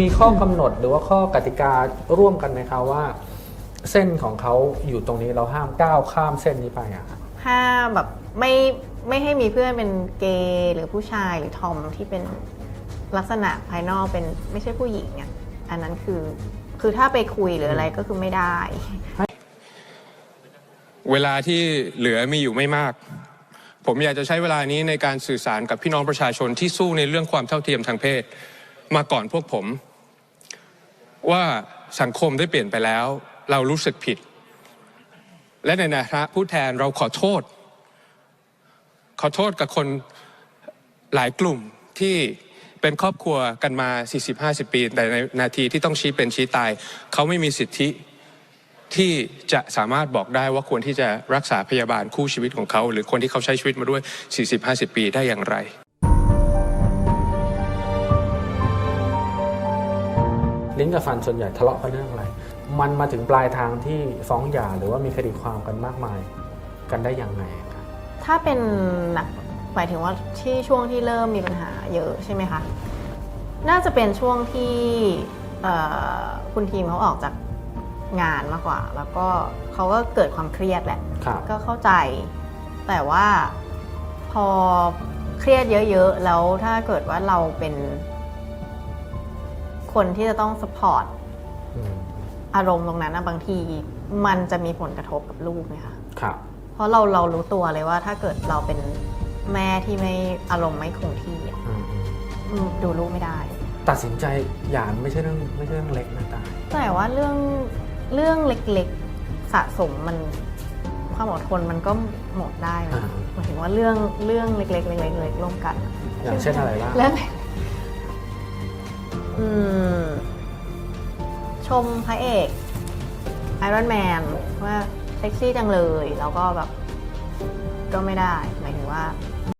มีข้อกำหนดหรือว่าข้อกติการ่วมกันไหมคะว่า เส้นของเขาอยู่ตรงนี้เราห้ามก้าวข้ามเส้นนี้ไปอะค่ะห้ามแบบไม่ไม่ให้มีเพื่อนเป็นเกย์หรือผู้ชายหรือทอมที่เป็นลักษณะภายนอกเป็นไม่ใช่ผู้หญิงอะอันนั้นคือคือถ้าไปคุยหรืออะไรก็คือไม่ได้ เวลาที่เหลือมีอยู่ไม่มาก ผมอยากจะใช้เวลานี้ในการสื่อสารกับพี่น้องประชาชนที่สู้ในเรื่องความเท่าเทียมทางเพศ มาก่อนพวกผม ว่าสังคมได้เปลี่ยนไปแล้ว เรารู้สึกผิด และในฐานะผู้แทนเราขอโทษ ขอโทษกับคนหลายกลุ่มที่เป็นครอบครัวกันมา 40-50 ปี แต่ในนาทีที่ต้องชี้เป็นชี้ตาย เขาไม่มีสิทธิที่จะสามารถบอกได้ว่าควรที่จะรักษาพยาบาลคู่ชีวิตของเขา หรือคนที่เขาใช้ชีวิตมาด้วย 40-50 ปีได้อย่างไร ลิ้นกับฟันส่วนใหญ่ทะเลาะกันเรื่องอะไร มันมาถึงปลายทางที่ฟ้องหย่าหรือว่ามีคดีความกันมากมายกันได้อย่างไงคะถ้าเป็นหนักหมายถึงว่าที่ช่วงที่เริ่มมีปัญหาเยอะใช่ไหมคะ น่าจะเป็นช่วงที่เอ่อคุณทีมเขาออกจากงานมากกว่า แล้วก็เขาก็เกิดความเครียดแหละครับก็เข้าใจ แต่ว่าพอเครียดเยอะ ๆ แล้วถ้าเกิดว่าเราเป็น คนที่จะต้องสปอร์ตอืมอารมณ์ตรงนั้นนะบางทีมันจะมีผลกระทบกับลูกไหมคะครับเพราะเราเรารู้ตัวเลยว่าถ้าเกิดเราเป็นแม่ที่ไม่อารมณ์ไม่คงที่อะอืมอืมอืมดูลูกไม่ได้ ตัดสินใจหย่าไม่ใช่เรื่องไม่ใช่เรื่องเล็กนะตายแต่ว่าเรื่องเรื่องเล็กๆสะสมมันความอดทนมันก็หมดได้นะอ่าหมายถึงว่าเรื่องเรื่องเล็กๆเล็กๆเล็กๆร่วมกัน อย่างเช่นอะไรบ้างเรื่อง อืม ชมพระเอกไอรอนแมนว่าเซ็กซี่จังเลย แล้วก็แบบ ก็ไม่ได้ หมายถึงว่า